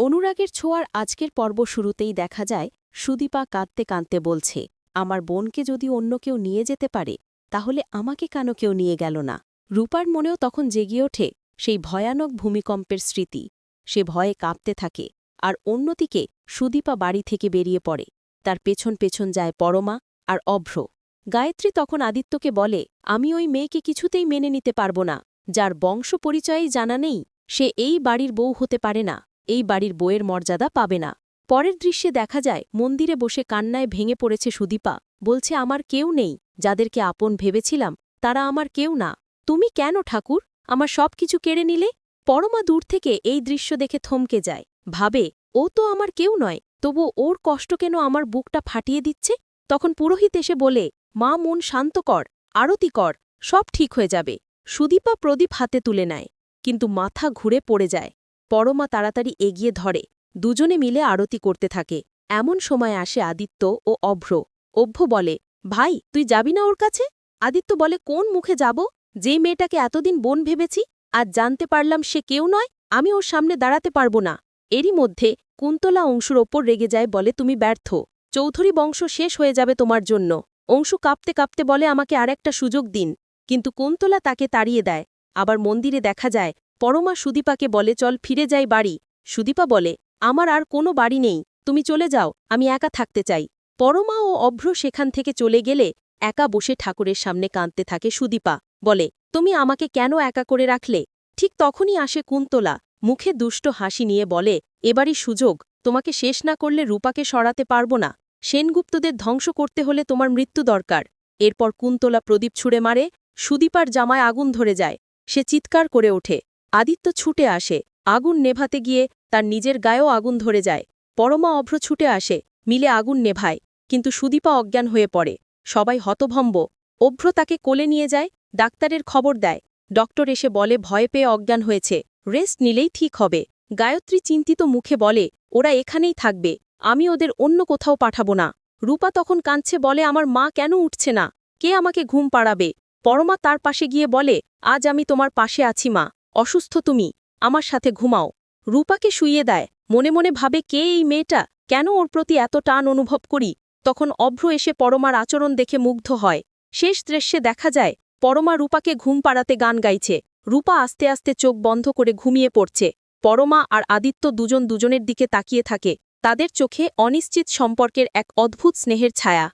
অনুরাগের ছোঁয়ার আজকের পর্ব শুরুতেই দেখা যায়, সুদীপা কাঁদতে কাঁদতে বলছে, আমার বোনকে যদি অন্য কেউ নিয়ে যেতে পারে, তাহলে আমাকে কেন কেউ নিয়ে গেল না? রূপার মনেও তখন জেগে ওঠে সেই ভয়ানক ভূমিকম্পের স্মৃতি। সে ভয়ে কাঁপতে থাকে আর অন্যদিকে সুদীপা বাড়ি থেকে বেরিয়ে পড়ে। তার পেছন পেছন যায় পরমা আর অভ্র। গায়ত্রী তখন আদিত্যকে বলে, আমি ওই মেয়েকে কিছুতেই মেনে নিতে পারব না। যার বংশ পরিচয়ই জানা নেই, সে এই বাড়ির বউ হতে পারে না। এই বাড়ির বইয়ের মর্যাদা পাবে না। পরের দৃশ্যে দেখা যায়, মন্দিরে বসে কান্নায় ভেঙে পড়েছে সুদীপা। বলছে, আমার কেউ নেই, যাদেরকে আপন ভেবেছিলাম, তারা আমার কেউ না। তুমি কেন ঠাকুর? আমার সব কিছু কেড়ে নিলে? পরমা দূর থেকে এই দৃশ্য দেখে থমকে যায়। ভাবে, ও তো আমার কেউ নয় তবু ওর কষ্ট কেন আমার বুকটা ফাটিয়ে দিচ্ছে? তখন পুরোহিত এসে বলে, মা, মন শান্ত কর, আরতি কর, সব ঠিক হয়ে যাবে। সুদীপা প্রদীপ হাতে তুলে নেয়, কিন্তু মাথা ঘুরে পড়ে যায়। পরমা তাড়াতাড়ি এগিয়ে ধরে, দুজনে মিলে আরতি করতে থাকে। এমন সময় আসে আদিত্য ও অভ্র। অভ্য বলে, ভাই, তুই যাবি না ওর কাছে? আদিত্য বলে, কোন মুখে যাব? যে মেয়েটাকে এতদিন বোন ভেবেছি, আজ জানতে পারলাম সে কেউ নয়, আমি ওর সামনে দাঁড়াতে পারব না। এরই মধ্যে কুন্তলা অংশুর ওপর রেগে যায়, বলে, তুমি ব্যর্থ। চৌধুরী বংশ শেষ হয়ে যাবে তোমার জন্য। অংশু কাঁপতে কাঁপতে বলে, আমাকে আর একটা সুযোগ দিন। কিন্তু কুন্তলা তাকে তাড়িয়ে দেয়। আবার মন্দিরে দেখা যায় পরমা সুদীপাকে বলে, চল ফিরে যাই বাড়ি। সুদীপা বলে, আমার আর কোনো বাড়ি নেই, তুমি চলে যাও, আমি একা থাকতে চাই। পরমা ও অভ্র সেখান থেকে চলে গেলে একা বসে ঠাকুরের সামনে কাঁদতে থাকে সুদীপা। বলে, তুমি আমাকে কেন একা করে রাখলে? ঠিক তখনই আসে কুন্তলা, মুখে দুষ্ট হাসি নিয়ে বলে, এবারই সুযোগ, তোমাকে শেষ না করলে রূপাকে সরাতে পারব না। সেনগুপ্তদের ধ্বংস করতে হলে তোমার মৃত্যু দরকার। এরপর কুন্তলা প্রদীপ ছুঁড়ে মারে, সুদীপার জামায় আগুন ধরে যায়। সে চিৎকার করে ওঠে। আদিত্য ছুটে আসে, আগুন নেভাতে গিয়ে তার নিজের গায়েও আগুন ধরে যায়। পরমা অভ্র ছুটে আসে, মিলে আগুন নেভায়, কিন্তু সুদীপা অজ্ঞান হয়ে পড়ে। সবাই হতভম্ব। অভ্র তাকে কোলে নিয়ে যায়, ডাক্তারের খবর দেয়। ডক্টর এসে বলে, ভয় পেয়ে অজ্ঞান হয়েছে। রেস্ট নিলেই ঠিক হবে গায়ত্রী চিন্তিত মুখে বলে, ওরা এখানেই থাকবে। আমি ওদের অন্য কোথাও পাঠাবো না রূপা তখন কাঁদছে, বলে, আমার মা কেন উঠছে না? কে আমাকে ঘুম পাড়াবে পরমা তার পাশে গিয়ে বলে, আজ আমি তোমার পাশে আছি, মা। অসুস্থ তুমি, আমার সাথে ঘুমাও। রূপাকে শুইয়ে দেয়। মনে মনে ভাবে, কে এই মেয়েটা? কেন ওর প্রতি এত টান অনুভব করি? তখন অভ্র এসে পরমার আচরণ দেখে মুগ্ধ হয়। শেষ দৃশ্যে দেখা যায়, পরমা রূপাকে ঘুম পাড়াতে গান গাইছে। রূপা আস্তে আস্তে চোখ বন্ধ করে ঘুমিয়ে পড়ছে। পরমা আর আদিত্য দুজন দুজনের দিকে তাকিয়ে থাকে। তাদের চোখে অনিশ্চিত সম্পর্কের এক অদ্ভুত স্নেহের ছায়া।